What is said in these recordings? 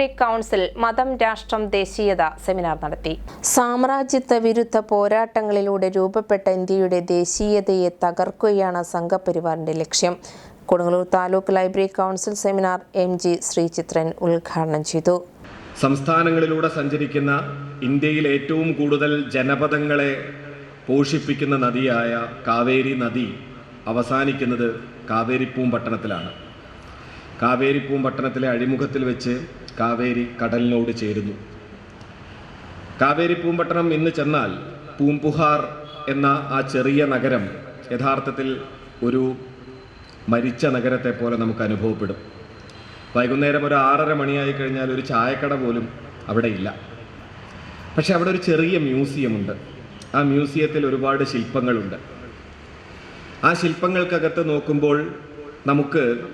Taluk council മതം രാഷ്ട്രം ദേശീയത സെമിനാർ നടത്തി. സാമ്രാജ്യത്വ വിരുദ്ധ പോരാട്ടങ്ങളിലൂടെ രൂപപ്പെട്ട ഇന്ത്യയുടെ ദേശീയതയെ തകർക്കുകയാണ് സംഘപരിവാറിന്റെ ലക്ഷ്യം. Kodungallur taluk library council seminar M G Sreechithran ഉദ്ഘാടനം ചെയ്തു. സംസ്ഥാനങ്ങളിലൂടെ സഞ്ചരിക്കുന്ന ഇന്ത്യയിൽ ഏറ്റവും കൂടുതൽ ജനപദങ്ങളെ പോഷിപ്പിക്കുന്ന നദിയായ കാവേരി നദി അവസാനിക്കുന്നത് കാവേരിപ്പൂം പട്ടണത്തിലാണ് കാവേരിപ്പൂം പട്ടണത്തിലെ അഴിമുഖത്തിൽ വെച്ച് കാവേരി കടലിനോട് ചേരുന്നു. കാവേരി പൂമ്പട്ടണം ഇന്ന് ചെന്നാൽ പൂമ്പുഹാർ എന്ന ആ ചെറിയ നഗരം യഥാർത്ഥത്തിൽ ഒരു മരിച്ച നഗരത്തെ പോലെ നമുക്ക് അനുഭവപ്പെടും. വൈകുന്നേരം ഒരു ആറര മണിയായി കഴിഞ്ഞാൽ ഒരു ചായക്കട പോലും അവിടെ ഇല്ല പക്ഷെ അവിടെ ഒരു ചെറിയ മ്യൂസിയമുണ്ട്. ആ മ്യൂസിയത്തിൽ ഒരുപാട് ശില്പങ്ങളുണ്ട്. ആ ശില്പങ്ങൾക്കകത്ത് നോക്കുമ്പോൾ നമുക്ക്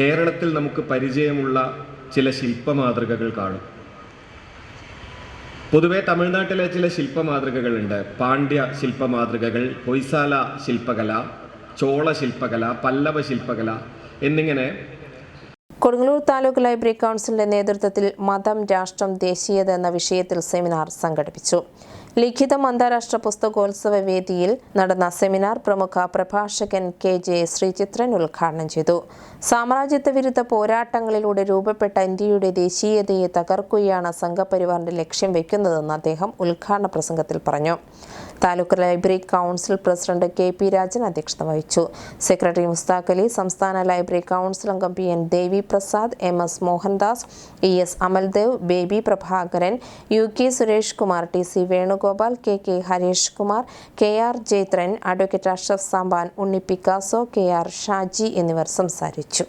കേരളത്തിൽ നമുക്ക് പരിചയമുള്ള ചില ശില്പമാതൃകകൾ കാണും. പൊതുവെ തമിഴ്നാട്ടിലെ ചില ശില്പമാതൃകകളുണ്ട്. പാണ്ഡ്യ ശില്പമാതൃകകൾ ഹൊയ്സാല ശില്പകല ചോള ശില്പകല പല്ലവ ശില്പകല എന്നിങ്ങനെ കൊടുങ്ങല്ലൂർ താലൂക്ക് ലൈബ്രറി കൗൺസിലിന്റെ നേതൃത്വത്തിൽ മതം രാഷ്ട്രം ദേശീയത എന്ന വിഷയത്തിൽ സെമിനാർ സംഘടിപ്പിച്ചു. ലിഖിതം അന്താരാഷ്ട്ര പുസ്തകോത്സവ വേദിയിൽ നടന്ന സെമിനാർ പ്രമുഖ പ്രഭാഷകൻ കെ ജെ ശ്രീചിത്രൻ ഉദ്ഘാടനം ചെയ്തു. സാമ്രാജ്യത്വ വിരുദ്ധ പോരാട്ടങ്ങളിലൂടെ രൂപപ്പെട്ട ഇന്ത്യയുടെ ദേശീയതയെ തകർക്കുകയാണ് സംഘപരിവാറിന്റെ ലക്ഷ്യം വെക്കുന്നതെന്ന് അദ്ദേഹം ഉദ്ഘാടന പ്രസംഗത്തിൽ പറഞ്ഞു. Taluk library council president K P Rajan അധ്യക്ഷത വഹിച്ചു. സെക്രട്ടറി മുസ്താഖ് അലി സംസ്ഥാന ലൈബ്രറി കൗൺസിൽ അംഗം P N Devi Prasad M S Mohandas E S Amaldev Baby Prabhakaran U K Suresh Kumar T C Venugopal K K Harish Kumar K R Jayathran advocate Ashraf Sampan Unni Picasso K R Shaji എന്നിവർ സംസാരിച്ചു.